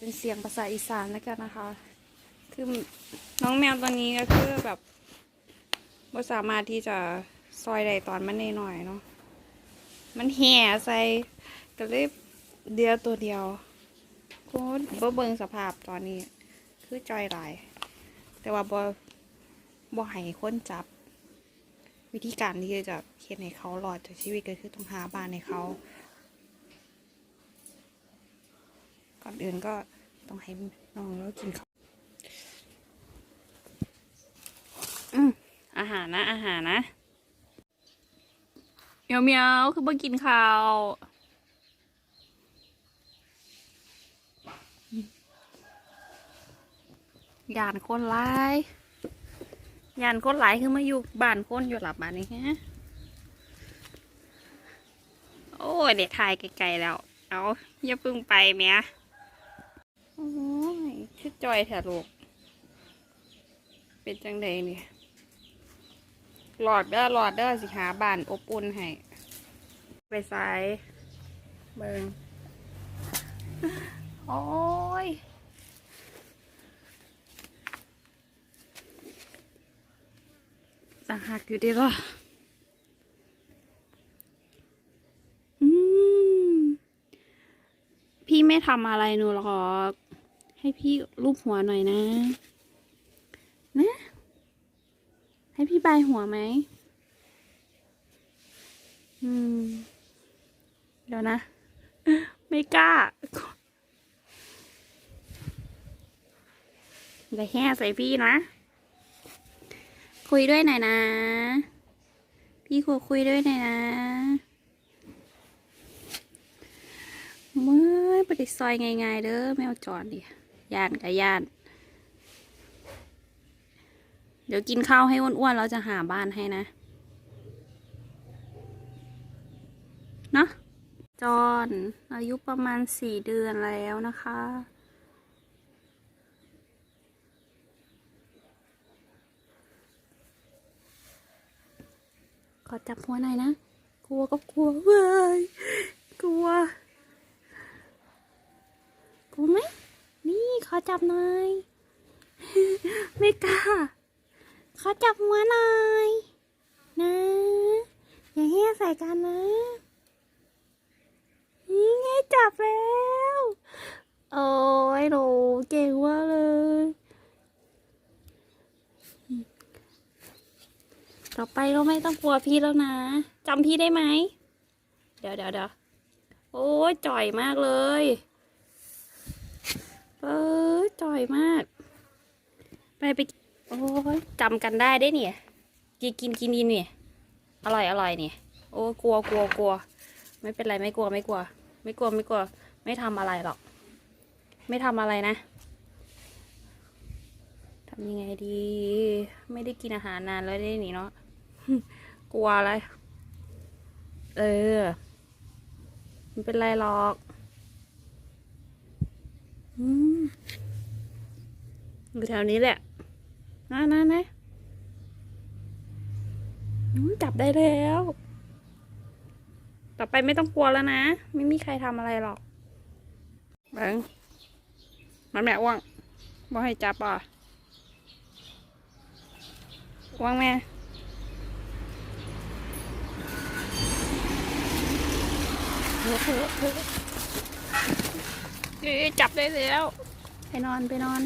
เป็นเสียงภาษาอีสานแล้วกันนะคะ คือน้องแมวตัวนี้ก็คือแบบว่สามารถที่จะซอยได้ตอนมันหน่อยเนาะ มันแห่ใส่ก็เลยเดียวตัวเดียวโคตรบ่เบิงสภาพตอนนี้ คือจอยหลาย แต่ว่าบ่บ่ให้คนจับ วิธีการที่จะเฮ็ดให้เขารอดจากชีวิตก็คือต้องหาบ้านให้เขา ก่อนอื่นก็ต้องให้น้องเรากินข้าวอืมอาหารนะ อาหารนะเมียวเมียวคือบ่กินข้าวยานคนร้ายยานคนหลายคือมาอยู่บ้านคนอยู่หลับบ้านนี้ฮะโอ้ยเด็กทายไกลๆแล้ว เอาอย่าเพึ่งไปเมีย โอ้ยชื่อจอยแถลูก เป็นจังใดเนี่ยหลอดเด้อหลอดเด้อสิหาบ้านอบอุ่นให้ ไปซ้ายเบิงโอ้ยสังหักอยู่ดีหรออืมพี่ไม่ทำอะไรหนูหรอก ให้พี่รูปหัวหน่อยนะ นะ ให้พี่บายหัวไหม อืม เดี๋ยวนะ ไม่กล้าอย่าแห่ใส่พี่นะ คุยด้วยหน่อยนะ พี่ขอคุยด้วยหน่อยนะเมื่อปฏิซอยง่ายๆเด้อแมวจรดิ ย่านกับย่าน เดี๋ยวกินข้าวให้อ้วนๆเราจะหาบ้านให้นะ เนาะจอนอายุประมาณสี่เดือนแล้วนะคะ ขอจับหัวหน่อยนะ กลัวก็กลัวเว้ย กลัว กลัวไหม ขอจับหน่อย ไม่กล้า ขอจับหัวหน่อย นะ อย่าแห่ใส่กันนะนี่จับแล้ว โอ้ยโหเก่งมากเลย ต่อไปก็ไม่ต้องกลัวพี่แล้วนะจำพี่ได้ไหม เดี๋ยวเดี๋ยวเดี๋ยวโอ้ยจ่อยมากเลย เออจ่อยมาก ไปไป โอ้ยจำกันได้ได้เนี่ย กินกินกินกินเนี่ย อร่อยอร่อยเนี่ย โอ้กลัวกลัวกลัว ไม่เป็นไรไม่กลัวไม่กลัว ไม่กลัวไม่กลัว ไม่ทำอะไรหรอก ไม่ทำอะไรนะทำยังไงดี ไม่ได้กินอาหารนานแล้วได้หนิเนาะ กลัวอะไร เออไม่เป็นไรหรอก อืมอยู่แถวนี้แหละนะนะนะอืมจับได้แล้ว ต่อไปไม่ต้องกลัวแล้วนะ ไม่มีใครทำอะไรหรอกเบิงมันแม่อ้วงบ่ให้จับอะอ้วงแม่เอ้ ยจับได้แล้ว ไปนอนไปนอน